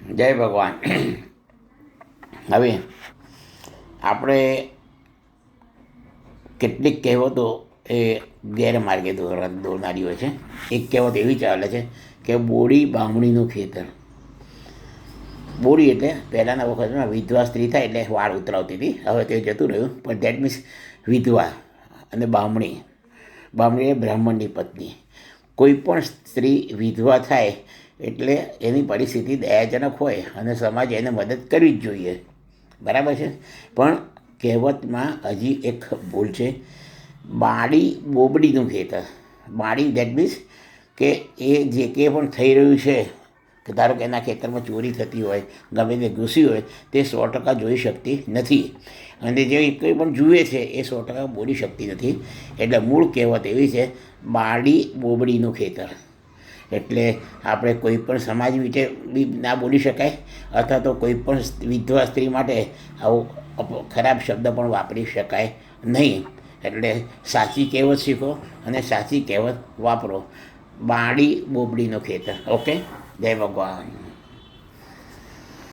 જય ભગવાન. હવે આપણે કેટલીક કહેવતો એ ગેરમાર્ગે દોરનારી હોય છે. એક કહેવત એવી ચાલે છે કે બોડી બામણીનું ખેતર. બોડી એટલે પહેલાંના વખતમાં વિધવા સ્ત્રી થાય એટલે વાળ ઉતરાવતી હતી. હવે તે જતું રહ્યું. પણ દેટ મીન્સ વિધવા અને બામણી. બામણી એ બ્રાહ્મણની પત્ની. કોઈ પણ સ્ત્રી વિધવા થાય, એટલે એની પરિસ્થિતિ દયાજનક હોય અને સમાજ એને મદદ કરવી જ જોઈએ. બરાબર છે? પણ કહેવતમાં હજી એક ભૂલ છે. બાળી બોબડીનું ખેતર. બાળી દેટ મીન્સ કે એ જે કંઈ પણ થઈ રહ્યું છે કે ધારો કે એના ખેતરમાં ચોરી થતી હોય, ગમે તે ઘૂસી હોય, તે સો ટકા જોઈ શકતી નથી. અને જે કંઈ પણ જુએ છે, એ સો ટકા બોલી શકતી નથી. એટલે મૂળ કહેવત એવી છે બાળી બોબડીનું ખેતર. એટલે આપણે કોઈ પણ સમાજ વિશે બી ના બોલી શકાય, અથવા તો કોઈ પણ વિધવા સ્ત્રી માટે આવું ખરાબ શબ્દ પણ વાપરી શકાય નહીં. એટલે સાચી કહેવત શીખો અને સાચી કહેવત વાપરો. બાળી બોબડીનું ખેતર. ઓકે? જય ભગવાન